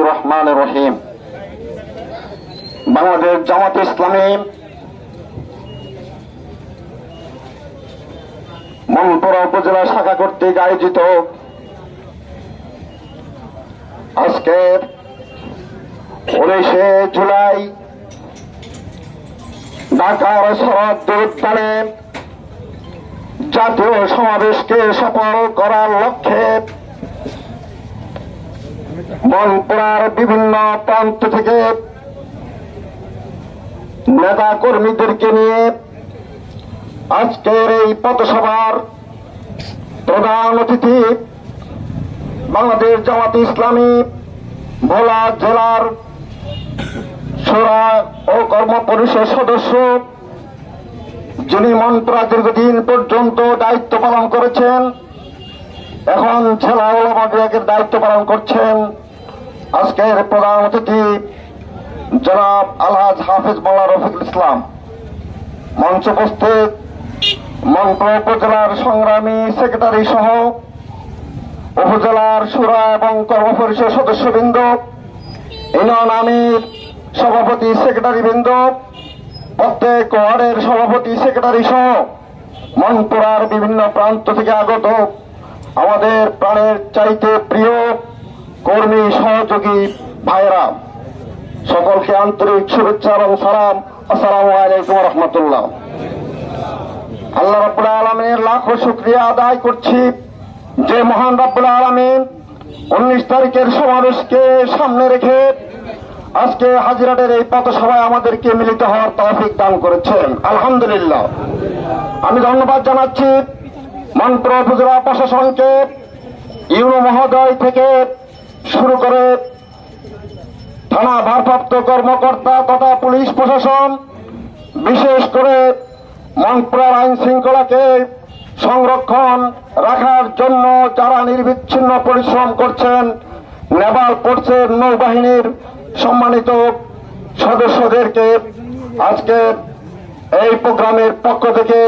রহমান রহিম। বাংলাদেশ জামাত ইসলামী মনপুরা উপজেলা শাখা কর্তৃক আয়োজিত আজকের উনিশে জুলাই ঢাকার শরৎ উদ্যানে জাতীয় সমাবেশকে সফল করার লক্ষ্যে মনপুরার বিভিন্ন প্রান্ত থেকে নেতা কর্মীদেরকে নিয়ে আজকের এই পথসভার প্রধান অতিথি বাংলাদেশ জামাত ইসলামী, ভোলা জেলার সোরা ও কর্ম পরিষদ সদস্য, যিনি মন্ত্রা দীর্ঘদিন পর্যন্ত দায়িত্ব পালন করেছেন এখন জেলা ওলামা বিভাগের দায়িত্ব পালন করছেন আজকের প্রধান অতিথি জনাব আলহাজ হাফিজ মোল্লা রফিকুল ইসলাম। মঞ্চ উপস্থিত মন্ত্র উপজেলার সংগ্রামী সেক্রেটারি সহ উপজেলার সুরা এবং কর্মপরিষদ সদস্যবৃন্দ, ইউনিয়ন আমির সভাপতি সেক্রেটারি বৃন্দ প্রত্যেক ওয়ার্ডের সভাপতি সেক্রেটারি সহ মনপুরার বিভিন্ন প্রান্ত থেকে আগত আমাদের প্রাণের চাইতে প্রিয় কর্মী, সহযোগী ভাইরা সকলকে আন্তরিক শুভেচ্ছা এবং সালাম। আসসালামু আলাইকুম রহমতুল্লাহ। আল্লাহ রাব্বুল আলমিনের লাখো শুক্রিয়া আদায় করছি যে মহান রাব্বুল আলমিন উনিশ তারিখের সমাবেশকে সামনে রেখে আজকে হাজিরাটের এই পথসভায় আমাদেরকে মিলিত হওয়ার তৌফিক দান করেছেন। আলহামদুলিল্লাহ। আমি ধন্যবাদ জানাচ্ছি মন্ত্র উপজেলা প্রশাসনকে। ইউনো মহোদয় থেকে শুরু করে থানা ভারপ্রাপ্ত কর্মকর্তা তথা পুলিশ প্রশাসন, বিশেষ করে মনপুরার আইন শৃঙ্খলাকে সংরক্ষণ রাখার জন্য যারা নির্বিচ্ছিন্ন পরিশ্রম করছেন, নেভাল ফোর্সের নৌবাহিনীর সম্মানিত সদস্যদেরকে আজকে এই প্রোগ্রামের পক্ষ থেকে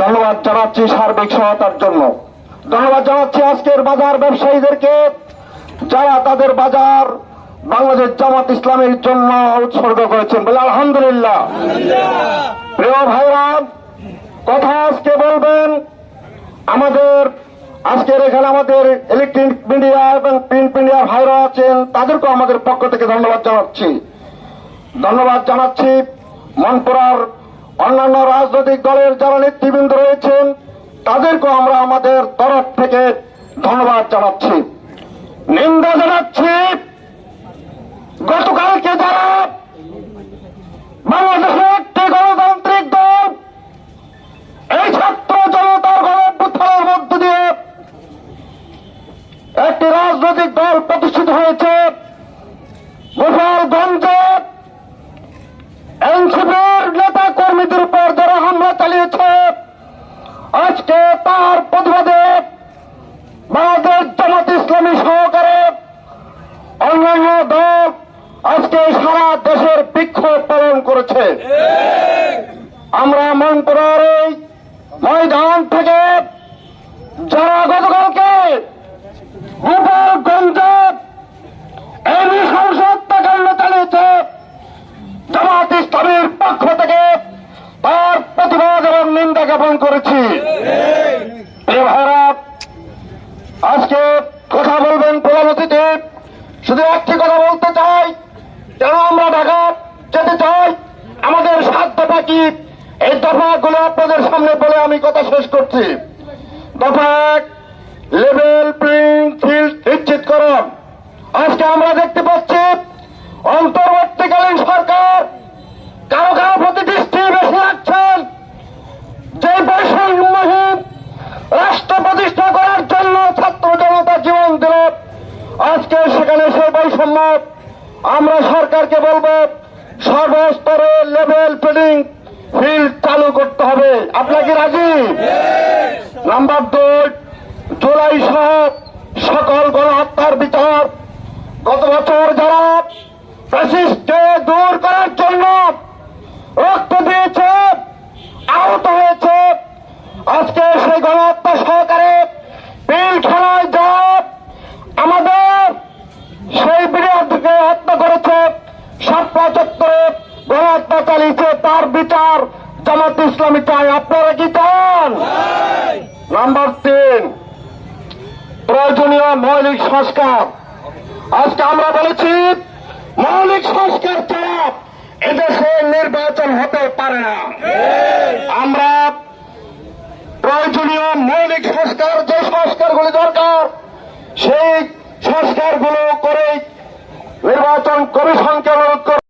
ধন্যবাদ জানাচ্ছি সার্বিক সহায়তার জন্য। ধন্যবাদ জানাচ্ছি আজকের বাজার ব্যবসায়ীদেরকে, যারা তাদের বাজার বাংলাদেশ জামাত ইসলামের জন্য উৎসর্গ করেছেন বলে আলহামদুলিল্লাহ। প্রিয় ভাইরা, কথা আজকে বলবেন, আমাদের আজকের এখানে আমাদের ইলেকট্রনিক মিডিয়া এবং প্রিন্ট মিডিয়া ভাইরা আছেন, তাদেরকেও আমাদের পক্ষ থেকে ধন্যবাদ জানাচ্ছি। ধন্যবাদ জানাচ্ছি মনপুরার অন্যান্য রাজনৈতিক দলের যারা নেতৃবৃন্দ রয়েছেন তাদেরকে আমরা আমাদের তরফ থেকে ধন্যবাদ জানাচ্ছি। নিন্দা জানাচ্ছি। গতকালকে যারা বাংলাদেশের একটি গণতান্ত্রিক দল, এই ছাত্র জনতার গণঅভ্যুত্থানের মধ্য দিয়ে একটি রাজনৈতিক দল প্রতিষ্ঠিত হয়েছে। গোপালগঞ্জে এনসিপির নেতা কর্মীদের উপর যারা হামলা চালিয়েছে আজকে তার প্রতিবাদে বাংলাদেশ জামাত ইসলামী সহকারে অন্যান্য দল আজকে সারা দেশের বিক্ষোভ পালন করেছে। আমরা মন এই ময়দান থেকে যারা গতকালকে গোপালগঞ্জে এই নৃশংস হত্যাকাণ্ড চালিয়েছে জামাত ইসলামের পক্ষ থেকে তার প্রতিবাদ এবং নিন্দা জ্ঞাপন করেছি প্রিয় ভাইরা আজকে কথা বলবেন প্রধান অতিথি। শুধু একটি কথা বলতে চাই কেন আমরা ঢাকা যেতে চাই। আমাদের সাধ্য বাকি এই দফাগুলো আপনাদের সামনে বলে আমি কথা শেষ করছি। দফা এক, লেভেল প্লেইং ফিল্ড নিশ্চিত করুন। আজকে আমরা দেখতে পাচ্ছি অন্তর্বর্তীকালীন বৈষম্য আমরা সরকারকে বলব, সর্বস্তরে লেভেল প্লেইং ফিল্ড চালু করতে হবে। আপনার কি রাজি? নাম্বার দুই, জুলাই সহ সকল গণহত্যার বিচার। গত বছর যারা ফ্যাসিস্টকে দূর করার জন্য রক্ত দিয়েছে, আহত হয়েছে, আজকে সেই গণহত্যা সহকারে পিলখানায় যা আমাদের সেই বিরোধকে চালিয়েছে তার বিচার জামাত ইসলামী চায়। আপনারা কি চান? নাম্বার তিন, প্রয়োজনীয় মৌলিক সংস্কার। আজকে আমরা বলেছি, মৌলিক সংস্কার ছাড়া এদেশে নির্বাচন হতে পারে না। আমরা প্রয়োজনীয় মৌলিক সংস্কার, যে সংস্কারগুলি দরকার, সেই সংস্কারগুলো করে নির্বাচন কমিশনকে